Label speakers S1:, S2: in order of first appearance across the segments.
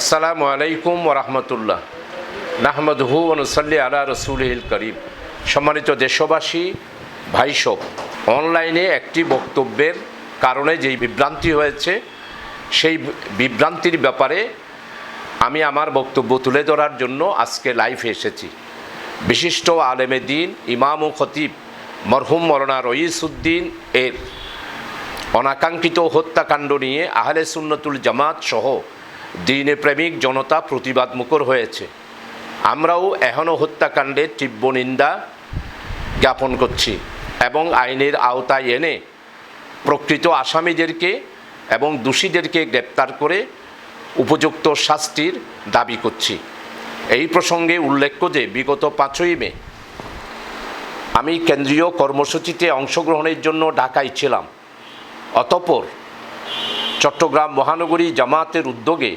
S1: আসসালামু আলাইকুম ওরহমতুল্লাহ নাহমদহু অনুসল্লি আলা রসুল করিম। সম্মানিত দেশবাসী, ভাইসব, অনলাইনে একটি বক্তব্যের কারণে যেই বিভ্রান্তি হয়েছে, সেই বিভ্রান্তির ব্যাপারে আমি আমার বক্তব্য তুলে ধরার জন্য আজকে লাইভে এসেছি। বিশিষ্ট আলেমে দিন ইমাম ও খতিব মরহুম মরনা রইসুদ্দিন এর অনাকাঙ্ক্ষিত হত্যাকাণ্ড নিয়ে আহলে সুন্নতুল জামাত সহ দিনে প্রেমিক জনতা প্রতিবাদ মুখর হয়েছে। আমরাও এখনও হত্যাকাণ্ডের তীব্র নিন্দা জ্ঞাপন করছি এবং আইনের আওতায় এনে প্রকৃত আসামিদেরকে এবং দোষীদেরকে গ্রেপ্তার করে উপযুক্ত শাস্তির দাবি করছি। এই প্রসঙ্গে উল্লেখ্য যে, বিগত পাঁচই মে আমি কেন্দ্রীয় কর্মসূচিতে অংশগ্রহণের জন্য ঢাকায় ছিলাম। অতপর চট্টগ্রাম মহানগরী জামাতের উদ্যোগে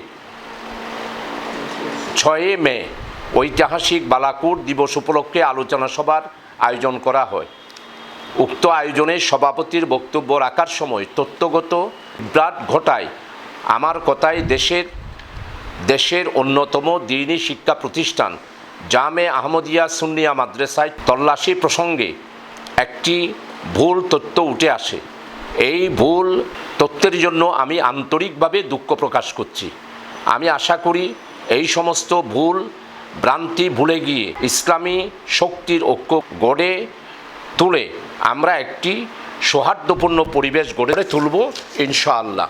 S1: ছয়ে মে ঐতিহাসিক বালাকুট দিবস উপলক্ষে আলোচনা সভার আয়োজন করা হয়। উক্ত আয়োজনে সভাপতির বক্তব্য রাখার সময় তথ্যগত বিভ্রাট ঘটায়। আমার কথায় দেশের দেশের অন্যতম দিনী শিক্ষা প্রতিষ্ঠান জামে আহমদিয়া সুন্নিয়া মাদ্রাসায় তল্লাশি প্রসঙ্গে একটি ভুল তথ্য উঠে আসে। এই ভুল তত্ত্বের জন্য আমি আন্তরিকভাবে দুঃখ প্রকাশ করছি। আমি আশা করি এই সমস্ত ভুল ভ্রান্তি ভুলে গিয়ে ইসলামী শক্তির ঐক্য গড়ে তুলে আমরা একটি সৌহার্দ্যপূর্ণ পরিবেশ গড়ে তুলব, ইনশাআল্লাহ।